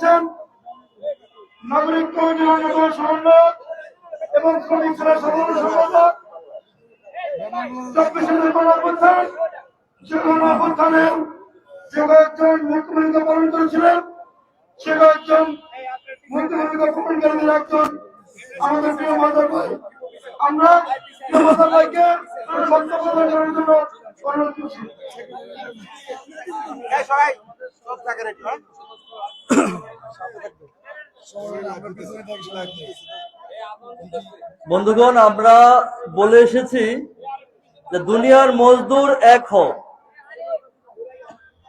করছেন নাগরিক কমিটির অন্যতম সমন্বয়ক এবং শ্রমিক সেনা সাধারণ সম্পাদক চব্বিশে গণঅভ্যুত্থান সে গণঅভ্যুত্থানের যে কয়েকজন মুখ্য ভূমিকা পালন করেছিলেন, সে কয়েকজন মুখ্য ভূমিকা পালনকারীদের একজন আমাদের প্রিয় মাদার ভাই। আমরা মাদার ভাইকে বক্তব্য সব থাকেন একটু হ্যাঁ? বন্ধুগণ, আমরা বলে এসেছি যে দুনিয়ার মজদুর এক হোক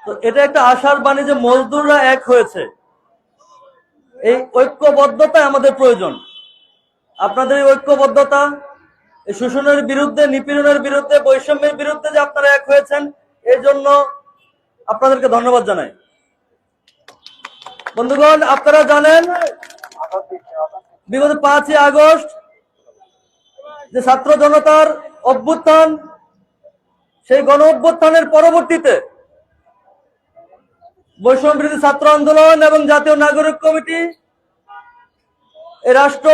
তো এটা একটা আশার বাণী যে মজদুররা এক হয়েছে। এই ঐক্যবদ্ধতা আমাদের প্রয়োজন। আপনাদের এই ঐক্যবদ্ধতা, এই শোষণের বিরুদ্ধে, নিপীড়নের বিরুদ্ধে, বৈষম্যের বিরুদ্ধে যে আপনারা এক হয়েছেন এই জন্য আপনাদেরকে ধন্যবাদ জানাই। বন্ধুগণ, আপনারা জানেন বিগত পাঁচই আগস্ট যে ছাত্র জনতার অভ্যুত্থান, সেই গণ অভ্যুত্থানের পরবর্তীতে বৈষম্য ছাত্র আন্দোলন এবং জাতীয় নাগরিক কমিটি রাষ্ট্র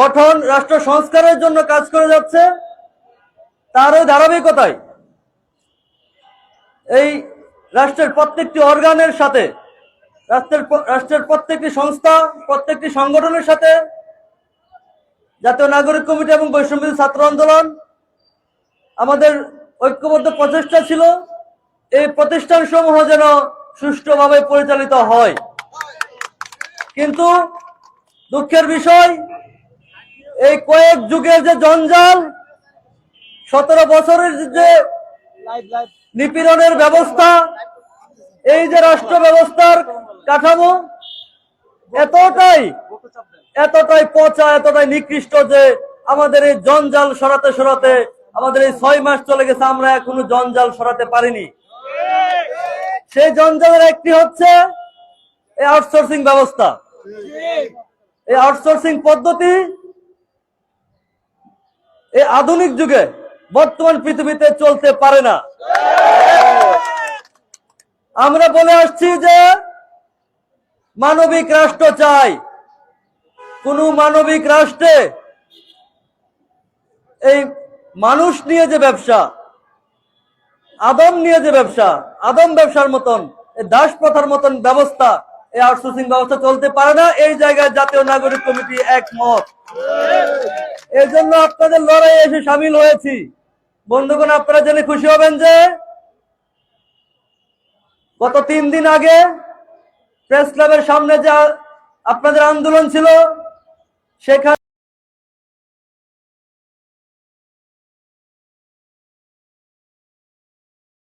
গঠন, রাষ্ট্র সংস্কারের জন্য কাজ করে যাচ্ছে তারও ধারাবাহিকতায় এই রাষ্ট্রের প্রত্যেকটি অর্গানের সাথে রাষ্ট্রের রাষ্ট্রের প্রত্যেকটি সংস্থা, প্রত্যেকটি সংগঠনের সাথে জাতীয় নাগরিক কমিটি এবং বৈষম্য ছাত্র আন্দোলন আমাদের ঐক্যবদ্ধ প্রচেষ্টা ছিল। এই প্রতিষ্ঠান সমূহ যেন সুষ্ঠুভাবে পরিচালিত হয়। কিন্তু দুঃখের বিষয়, এই কয়েক যুগের যে জঞ্জাল, সতেরো বছরের যে নিপীড়নের ব্যবস্থা, এই যে রাষ্ট্র ব্যবস্থার কাঠামো? এতটাই এতটাই পচা, এতটাই নিকৃষ্ট যে আমাদের এই জঞ্জাল সরাতে সরাতে আমাদের এই ছয় মাস চলে গেছে, আমরা এখনও জঞ্জাল সরাতে পারিনি। সেই জঞ্জালের একটি হচ্ছে এই আউটসোর্সিং ব্যবস্থা। এই আউটসোর্সিং পদ্ধতি এই আধুনিক যুগে বর্তমান পৃথিবীতে চলতে পারে না। আমরা বলে আসছি যে মানবিক রাষ্ট্র চাই। কোন মানবিক রাষ্ট্রে এই মানুষ নিয়ে যে ব্যবসা, আদম নিয়ে যে ব্যবসা, আদম ব্যবসার মতন দাস প্রথার মতন ব্যবস্থা এই আউটসোর্সিং ব্যবস্থা চলতে পারে না, এই জায়গায় জাতীয় নাগরিক কমিটি একমত। এই জন্য আপনাদের লড়াইয়ে এসে সামিল হয়েছি। বন্ধুগণ, আপনারা জেনে খুশি হবেন যে গত তিন দিন আগে প্রেস ক্লাবের সামনে যা আপনাদের আন্দোলন ছিল সেখানে